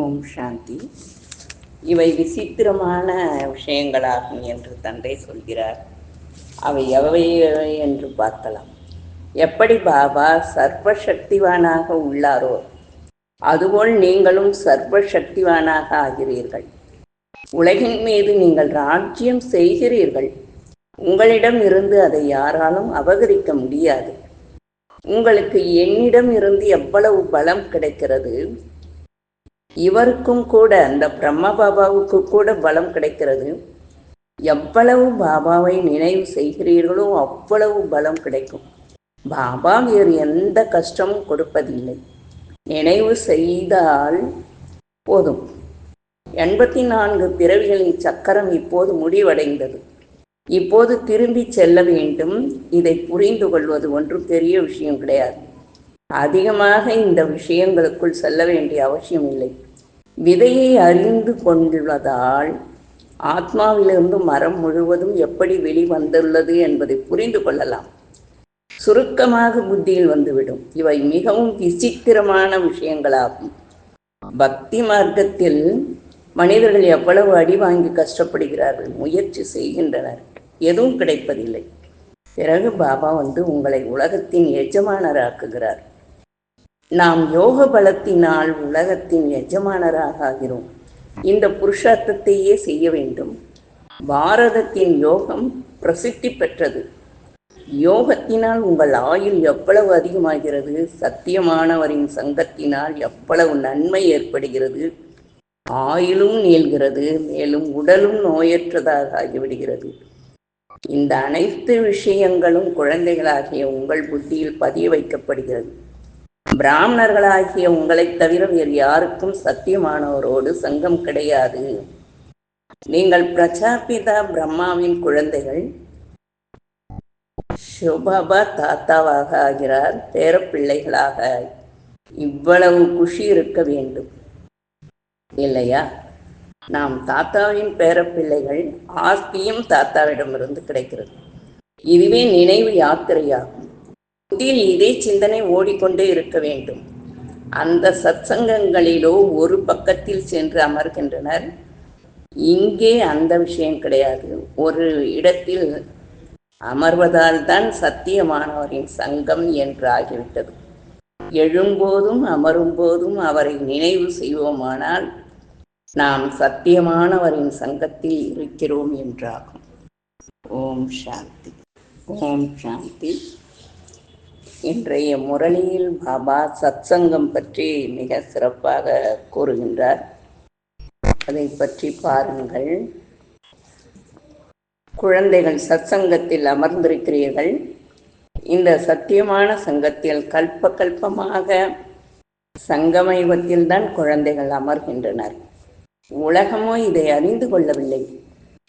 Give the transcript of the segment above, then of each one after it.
ஓம் சாந்தி. இவை விசித்திரமான விஷயங்களாகும் என்று தந்தை சொல்கிறார். அவை எவை எவை என்று பார்க்கலாம். எப்படி பாபா சர்வசக்திவானாக உள்ளாரோ அதுபோல் நீங்களும் சர்வசக்திவானாக ஆகிறீர்கள். உலகின் மீது நீங்கள் ராஜ்யம் செய்கிறீர்கள். உங்களிடம் இருந்து அதை யாராலும் அபகரிக்க முடியாது. உங்களுக்கு என்னிடம் இருந்து எவ்வளவு பலம் கிடைக்கிறது? இவருக்கும் கூட அந்த பிரம்ம பாபாவுக்கு கூட பலம் கிடைக்கிறது. எவ்வளவு பாபாவை நினைவு செய்கிறீர்களோ அவ்வளவு பலம் கிடைக்கும். பாபா வேறு எந்த கஷ்டமும் கொடுப்பதில்லை. நினைவு செய்தால் போதும். எண்பத்தி நான்கு பிறவிகளின் சக்கரம் இப்போது முடிவடைந்தது. இப்போது திரும்பி செல்ல வேண்டும். இதை புரிந்து கொள்வது ஒன்றும் பெரிய விஷயம் கிடையாது. அதிகமாக இந்த விஷயங்களுக்குள் செல்ல வேண்டிய அவசியம் இல்லை. விதையை அறிந்து கொண்டுள்ளதால் ஆத்மாவிலிருந்து மரம் முழுவதும் எப்படி வெளிவந்துள்ளது என்பதை புரிந்து கொள்ளலாம். சுருக்கமாக புத்தியில் வந்துவிடும். இவை மிகவும் விசித்திரமான விஷயங்களாகும். பக்தி மார்க்கத்தில் மனிதர்கள் எவ்வளவு அடி வாங்கி கஷ்டப்படுகிறார்கள் முயற்சி செய்கின்றனர் எதுவும் கிடைப்பதில்லை. பிறகு பாபா வந்து உங்களை உலகத்தின் எஜமானராக்குகிறார். நாம் யோக பலத்தினால் உலகத்தின் எஜமானராக ஆகிறோம். இந்த புருஷார்த்தத்தையே செய்ய வேண்டும். பாரதத்தின் யோகம் பிரசித்தி பெற்றது. யோகத்தினால் உங்கள் ஆயுள் எவ்வளவு அதிகமாகிறது? சத்தியமானவரின் சங்கத்தினால் எவ்வளவு நன்மை ஏற்படுகிறது? ஆயுளும் நீள்கிறது மேலும் உடலும் நோயற்றதாக ஆகிவிடுகிறது. இந்த அனைத்து விஷயங்களும் குழந்தைகளாகிய உங்கள் புத்தியில் பதிய வைக்கப்படுகிறது. பிராமணர்களாகிய உங்களைத் தவிர வேறு யாருக்கும் சத்தியமானவரோடு சங்கம் கிடையாது. நீங்கள் பிரஜாபிதா பிரம்மாவின் குழந்தைகள். சுபாபா தாத்தாவாக ஆகிறார் பேரப்பிள்ளைகளாக இவ்வளவு குஷி இருக்க வேண்டும். இல்லையா? நாம் தாத்தாவின் பேரப்பிள்ளைகள் ஆஸ்தியும் தாத்தாவிடமிருந்து கிடைக்கிறது. இதுவே நினைவு யாத்திரையாகும். புத்தியில் இதே சிந்தனை ஓடிக்கொண்டே இருக்க வேண்டும். அந்த சத்சங்கங்களிலோ ஒரு பக்கத்தில் சென்று அமர்கின்றனர். இங்கே அந்த விஷயம் கிடையாது. ஒரு இடத்தில் அமர்வதால் தான் சத்தியமானவரின் சங்கம் என்று ஆகிவிட்டது எழும்போதும் அமரும் போதும் அவரை நினைவு செய்வோமானால் நாம் சத்தியமானவரின் சங்கத்தில் இருக்கிறோம் என்றாகும். ஓம் சாந்தி. ஓம் சாந்தி. இன்றைய முரளியில் பாபா சத்சங்கம் பற்றி மிக சிறப்பாக கூறுகின்றார். அதை பற்றி பாருங்கள். குழந்தைகள் சத்சங்கத்தில் அமர்ந்திருக்கிறீர்கள். இந்த சத்தியமான சங்கத்தில் கல்ப கல்பமாக சங்கமயுகத்தில் தான் குழந்தைகள் அமர்கின்றனர். உலகமோ இதை அறிந்து கொள்ளவில்லை.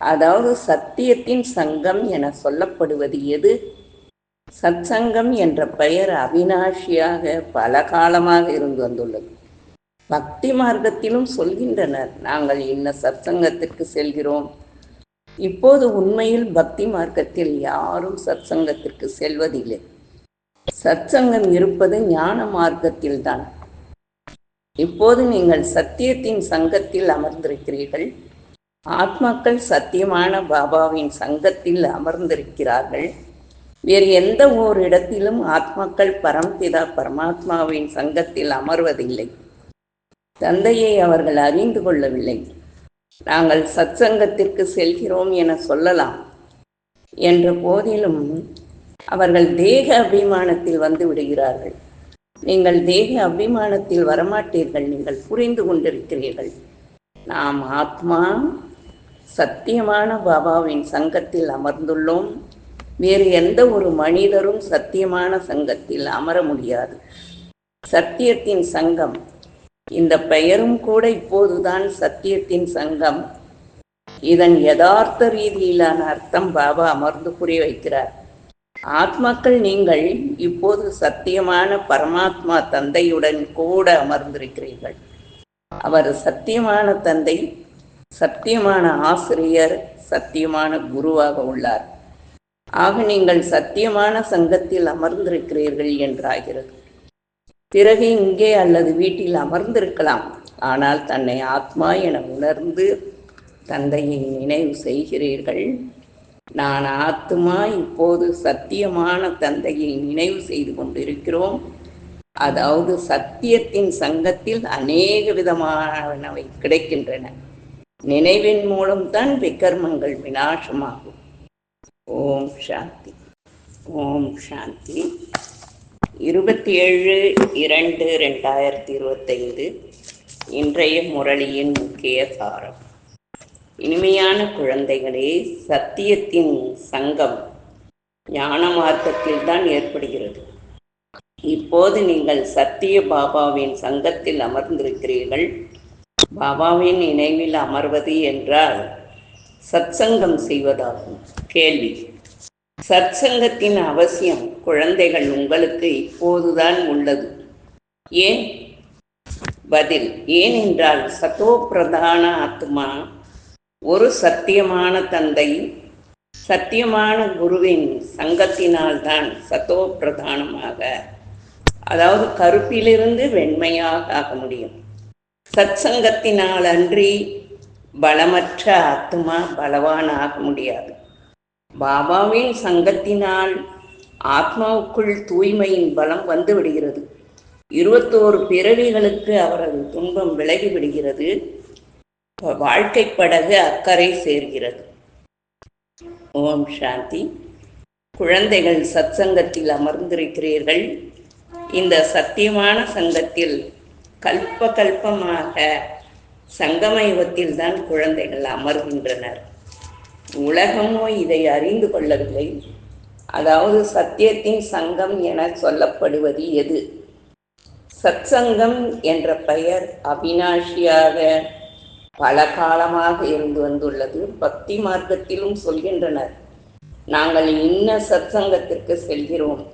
அதாவது சத்தியத்தின் சங்கம் என சொல்லப்படுவது எது? சத்சங்கம் என்ற பெயர் அவினாஷியாக பல காலமாக இருந்து வந்துள்ளது. பக்தி மார்க்கத்திலும் சொல்கின்றனர் நாங்கள் இன்ன சத்சங்கத்திற்கு செல்கிறோம். இப்போது உண்மையில் பக்தி மார்க்கத்தில் யாரும் சத்சங்கத்திற்கு செல்வதில்லை. சத்சங்கம் இருப்பது ஞான மார்க்கத்தில்தான் இப்போது நீங்கள் சத்தியத்தின் சங்கத்தில் அமர்ந்திருக்கிறீர்கள். ஆத்மாக்கள் சத்தியமான பாபாவின் சங்கத்தில் அமர்ந்திருக்கிறார்கள். வேறு எந்த ஓர் இடத்திலும் ஆத்மாக்கள் பரம்பிதா பரமாத்மாவின் சங்கத்தில் அமர்வதில்லை. தந்தையை அவர்கள் அறிந்து கொள்ளவில்லை. நாங்கள் சத் சங்கத்திற்கு செல்கிறோம் என சொல்லலாம். என்ற போதிலும் அவர்கள் தேக அபிமானத்தில் வந்து விடுகிறார்கள். நீங்கள் தேக அபிமானத்தில் வரமாட்டீர்கள். நீங்கள் புரிந்து கொண்டிருக்கிறீர்கள். நாம் ஆத்மா சத்தியமான பாபாவின் சங்கத்தில் அமர்ந்துள்ளோம். வேறு எந்த ஒரு மனிதரும் சத்தியமான சங்கத்தில் அமர முடியாது. சத்தியத்தின் சங்கம். இந்த பெயரும் கூட இப்போதுதான் சத்தியத்தின் சங்கம். இதன் யதார்த்த ரீதியிலான அர்த்தம் பாபா அமர்ந்து புரிய வைக்கிறார். ஆத்மாக்கள் நீங்கள் இப்போது சத்தியமான பரமாத்மா தந்தையுடன் கூட அமர்ந்திருக்கிறீர்கள். அவர் சத்தியமான தந்தை சத்தியமான ஆசிரியர் சத்தியமான குருவாக உள்ளார். ஆக நீங்கள் சத்தியமான சங்கத்தில் அமர்ந்திருக்கிறீர்கள் என்றாகிறது. பிறகு இங்கே அல்லது வீட்டில் அமர்ந்திருக்கலாம். ஆனால் தன்னை ஆத்மா என உணர்ந்து தந்தையை நினைவு செய்கிறீர்கள். நான் ஆத்மா இப்போது சத்தியமான தந்தையை நினைவு செய்து கொண்டிருக்கிறோம். அதாவது சத்தியத்தின் சங்கத்தில் அநேக விதமானவை கிடைக்கின்றன. நினைவின் மூலம்தான் விக்கர்மங்கள் விநாசமாகும். ஓம் சாந்தி. ஓம் சாந்தி. இருபத்தி ஏழு இரண்டு ரெண்டாயிரத்தி இருபத்தைந்து இன்றைய முரளியின் முக்கிய சாரம். இனிமையான குழந்தைகளே சத்தியத்தின் சங்கம் ஞான மார்க்கத்தில் தான் ஏற்படுகிறது. இப்போது நீங்கள் சத்திய பாபாவின் சங்கத்தில் அமர்ந்திருக்கிறீர்கள். பாபாவின் நினைவில் அமர்வது என்றால் சத்சங்கம் செய்வதாகும். கேள்வி. சத்சங்கத்தின் அவசியம் குழந்தைகள் உங்களுக்கு இப்போதுதான் உள்ளது. ஏன்? பதில். ஏனென்றால் சத்தோ பிரதான ஆத்மா ஒரு சத்தியமான தந்தை சத்தியமான குருவின் சங்கத்தினால்தான் சத்தோ பிரதானமாக அதாவது கருப்பிலிருந்து வெண்மையாக ஆக முடியும். சத்சங்கத்தினால் அன்றி பலமற்ற ஆத்மா பலவான் ஆக முடியாது. பாபாவின் சங்கத்தினால் ஆத்மாவுக்குள் தூய்மையின் பலம் வந்து விடுகிறது. இருபத்தோரு பிறவிகளுக்கு அவரது துன்பம் விலகி விடுகிறது. வாழ்க்கை படகு அக்கறை சேர்கிறது. ஓம் சாந்தி. குழந்தைகள் சத்சங்கத்தில் அமர்ந்திருக்கிறீர்கள். இந்த சத்தியமான சங்கத்தில் கல்ப கல்பமாக சங்கமயுகத்தில் தான் குழந்தைகள் அமர்கின்றனர். உலகமோ இதை அறிந்து கொள்ளவில்லை. அதாவது சத்தியத்தின் சங்கம் என சொல்லப்படுவது எது? சத்சங்கம் என்ற பெயர் அவினாஷியாக பல காலமாக இருந்து வந்துள்ளது. பக்தி மார்க்கத்திலும் சொல்கின்றனர். நாங்கள் இன்ன சத்சங்கத்திற்கு செல்கிறோம்.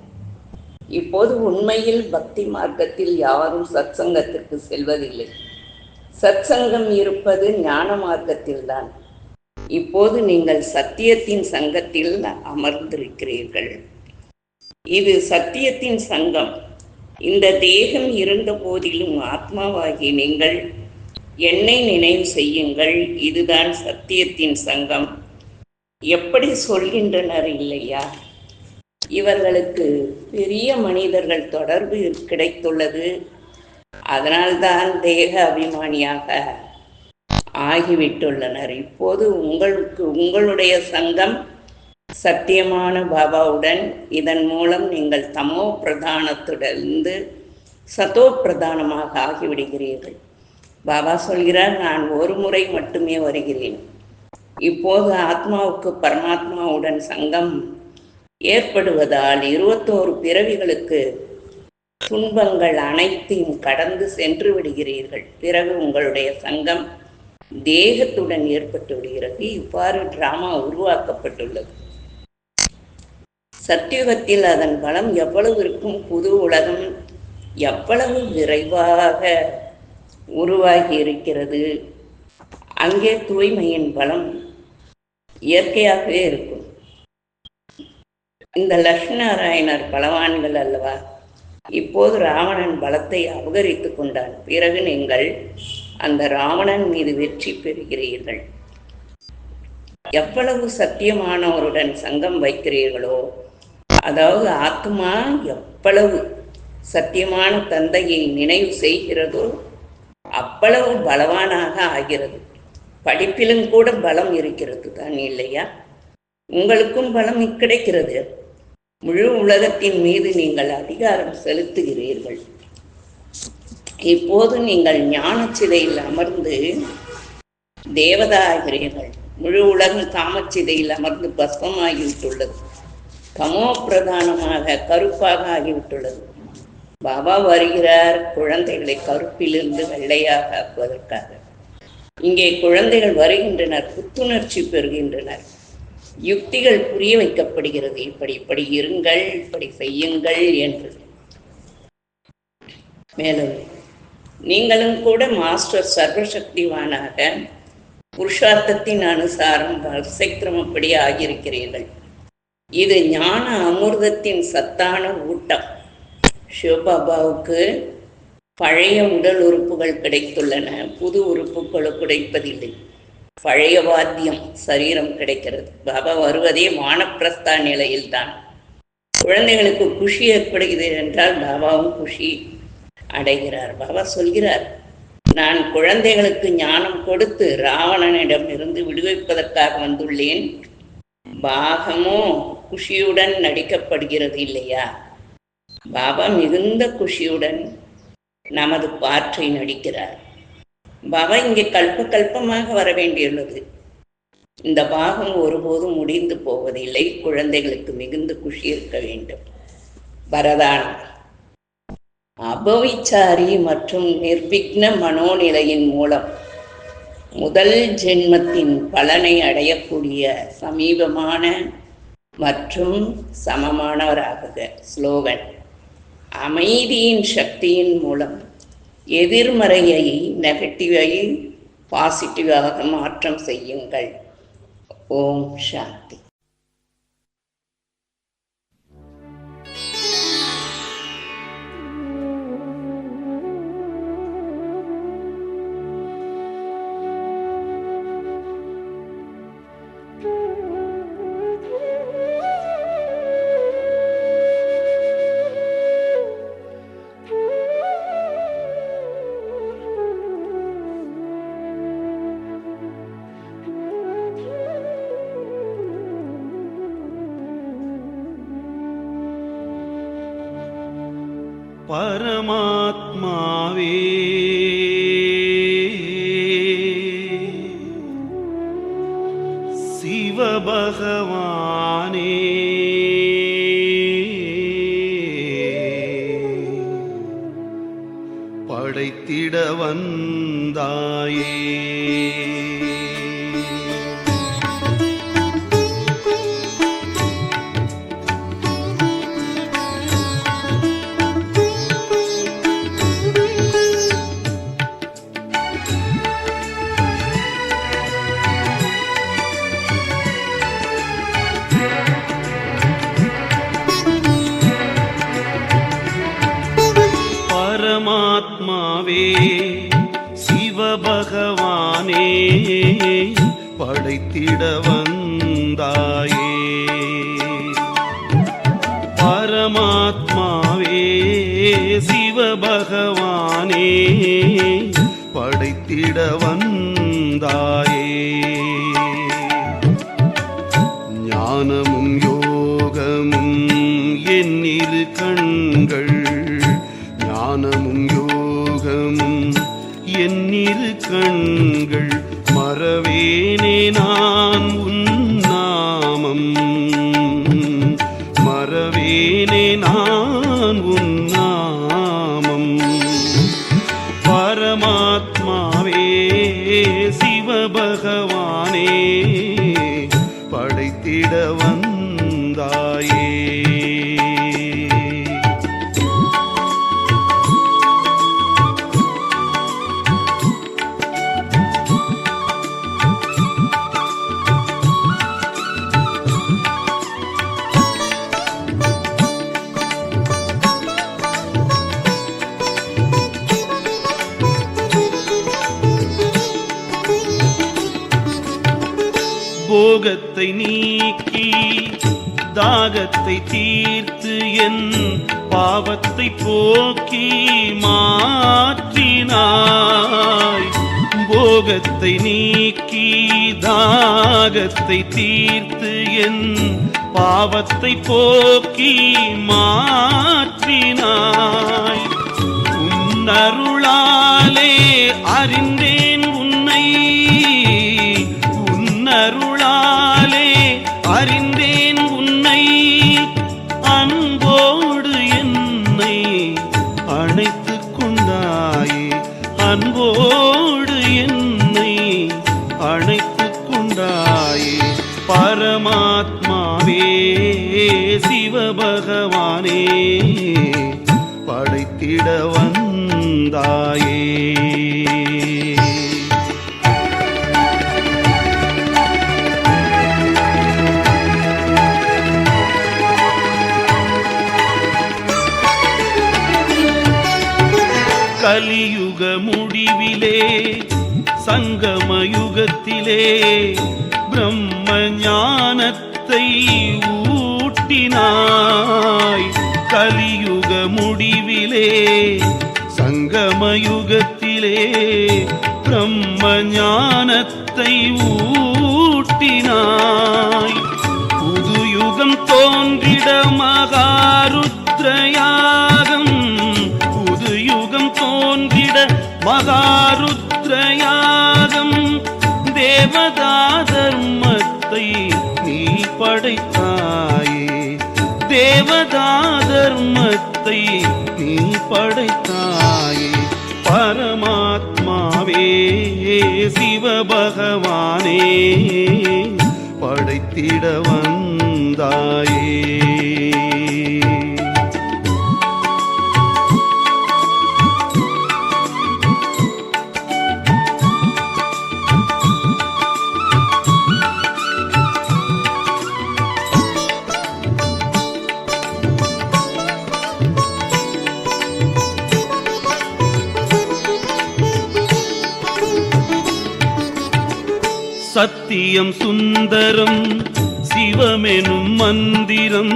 இப்போது உண்மையில் பக்தி மார்க்கத்தில் யாரும் சத்சங்கத்திற்கு செல்வதில்லை. சத்சங்கம் இருப்பது ஞான மார்க்கத்தில்தான். இப்போது நீங்கள் சத்தியத்தின் சங்கத்தில் அமர்ந்திருக்கிறீர்கள். இது சத்தியத்தின் சங்கம். இந்த தேகம் இருந்த போதிலும் ஆத்மாவாகி நீங்கள் என்னை நினைவு செய்யுங்கள். இதுதான் சத்தியத்தின் சங்கம். எப்படி சொல்கின்றனர் இல்லையா? இவர்களுக்கு பெரிய மனிதர்கள் தொடர்பு கிடைத்துள்ளது. அதனால்தான் தேக அபிமானியாக ஆகிவிட்டுள்ளனர். இப்போது உங்களுக்கு உங்களுடைய சங்கம் சத்தியமான பாபாவுடன் இதன் மூலம் நீங்கள் தமோ பிரதானத்திலிருந்து சதோ பிரதானமாக ஆகிவிடுகிறீர்கள். பாபா சொல்கிறார் நான் ஒரு முறை மட்டுமே வருகிறேன். இப்போது ஆத்மாவுக்கு பரமாத்மாவுடன் சங்கம் ஏற்படுவதால் இருபத்தோரு பிறவிகளுக்கு துன்பங்கள் அனைத்தையும் கடந்து சென்று விடுகிறீர்கள். பிறகு உங்களுடைய சங்கம் தேகத்துடன் ஏற்பட்டு விடுகிறது இவ்வாறு டிராமா உருவாக்கப்பட்டுள்ளது. சத்தியுகத்தில் அதன் பலம் எவ்வளவு இருக்கும்? புது உலகம் எவ்வளவு விரைவாக உருவாகி இருக்கிறது? அங்கே தூய்மையின் பலம் இயற்கையாகவே இருக்கும். இந்த லட்சுநாராயணர் பலவான்கள் அல்லவா? இப்போது ராவணன் பலத்தை அபகரித்து கொண்டான். பிறகு நீங்கள் அந்த ராவணன் மீது வெற்றி பெறுகிறீர்கள். எவ்வளவு சத்தியமானவருடன் சங்கம் வைக்கிறீர்களோ அதாவது ஆத்மா எவ்வளவு சத்தியமான தந்தையை நினைவு செய்கிறதோ அவ்வளவு பலவானாக ஆகிறது. படிப்பிலும் கூட பலம் இருக்கிறது தான் இல்லையா? உங்களுக்கும் பலம் கிடைக்கிறது. முழு உலகத்தின் மீது நீங்கள் அதிகாரம் செலுத்துகிறீர்கள். இப்போது நீங்கள் ஞான சிதையில் அமர்ந்து தேவதா ஆகிறீர்கள் முழு உலகம் காமச்சிதையில் அமர்ந்து பஸ்மமாகிவிட்டுள்ளது. கமோ பிரதானமாக கருப்பாக ஆகிவிட்டுள்ளது. பாபா வருகிறார். குழந்தைகளை கருப்பிலிருந்து வெள்ளையாக ஆக்குவதற்காக. இங்கே குழந்தைகள் வருகின்றனர். புத்துணர்ச்சி பெறுகின்றனர். யுக்திகள் புரிய வைக்கப்படுகிறது. இப்படி இப்படி இருங்கள் இப்படி செய்யுங்கள் என்று. மேலும் நீங்களும் கூட மாஸ்டர் சர்வசக்திவானாக புருஷார்த்தத்தின் அனுசாரம் வரிசைக்கிரமப்படி ஆகியிருக்கிறீர்கள். இது ஞான அமிர்தத்தின் சத்தான ஊட்டம். சிவபாபாவுக்கு பழைய உடல் உறுப்புகள் கிடைத்துள்ளன. புது உறுப்புகளும் கிடைப்பதில்லை. பழைய வாத்தியம் சரீரம் கிடைக்கிறது. பாபா வருவதே வானப்பிரஸ்தா நிலையில்தான். குழந்தைகளுக்கு குஷி ஏற்படுகிறது என்றால் பாபாவும் குஷி அடைகிறார். பாபா சொல்கிறார் நான் குழந்தைகளுக்கு ஞானம் கொடுத்து ராவணனிடம் இருந்து விடுவிப்பதற்காக வந்துள்ளேன். பாகமோ குஷியுடன் நடிக்கப்படுகிறது இல்லையா? பாபா மிகுந்த குஷியுடன் நமது பாற்றை நடிக்கிறார். பாபா இங்கே கல்ப கல்பமாக வர வேண்டியுள்ளது. இந்த பாகம் ஒருபோதும் முடிந்து போவதில்லை. குழந்தைகளுக்கு மிகுந்து குஷி இருக்க வேண்டும். வரதானம் அபவிச்சாரி மற்றும் நிர்விக்ன மனோநிலையின் மூலம் முதல் ஜென்மத்தின் பலனை அடையக்கூடிய சமீபமான மற்றும் சமமானவராகுக ஸ்லோகன். அமைதியின் சக்தியின் மூலம் எதிர்மறையை நெகட்டிவை பாசிட்டிவாக மாற்றம் செய்யுங்கள். ஓம் சாந்தி. சிவபகவானே. படைத்திட வந்தாயே. பிரம்மாவே சிவபகவானே படைத்திட வந்தாயே. பரமாத்மாவே சிவபகவானே படைத்திட வந்தாயே. ஞானமும் யோகமும் என்னிரு கண்கள் ஞானமும் யோ யோகமும் என்னிரு கண்கள் மறவேனே நான். தாகத்தை தீர்த்து என் பாவத்தை போக்கி மாற்றினாய். போகத்தை நீக்கி தாகத்தை தீர்த்து என் பாவத்தை போக்கி மாற்றினாய். உன்னருளாலே அறிந்தேன் பகவானே படைத்திட வந்தாயே. கலியுக முடிவிலே சங்கமயுகத்திலே பிரம்ம ஞானத்தை சங்கமயுகத்திலே பிரம்ம ஞானத்தை ஊட்டினாய். புது யுகம் தோன்றிட மகாருத்ரயாகம். புது யுகம் தோன்றிட மகாருத்ரயாகம். தேவதா தர்மத்தை நீ படைத்தாயே. தேவதா தர்மத்தை படைத்தாயே. பரமாத்மாவே சிவபகவானே. படைத்திட வந்தாயே. சத்தியம் சுந்தரம் சிவமெனும் மந்திரம்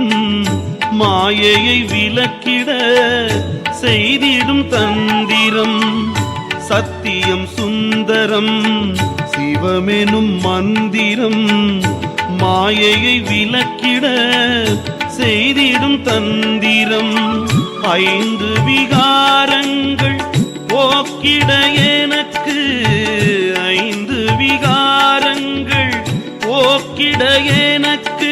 மாயையை விலக்கிட செய்திடும் தந்திரம். சத்தியம் சுந்தரம் சிவமெனும் மந்திரம் மாயையை விலக்கிட செய்திடும் தந்திரம். ஐந்து விகாரங்கள் போக்கிட எனக்கு போக்கிட எனக்கு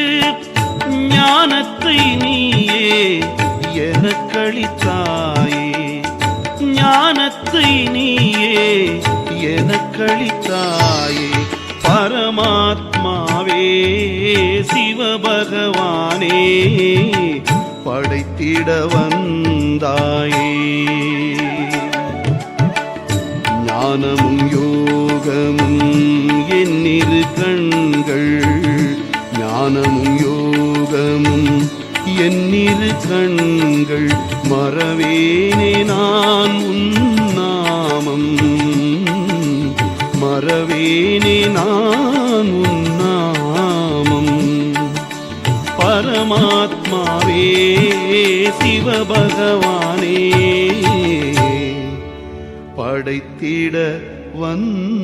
ஞானத்தை நீயே எனக்களித்தாயே. ஞானத்தை நீயே எனக்களித்தாயே. பரமாத்மாவே சிவபகவானே படைத்திட வந்தாயே. ஞானமும் யோகமும் என்னிரு கண்கள் ஞானமும் யோகமும் என்னிரு கண்கள் மறவேனே நான் உன்னாமம் மறவேனே நான் உன்னாமம் பரமாத்மாவே சிவபகவானே. படைத்திட வந்தாயே.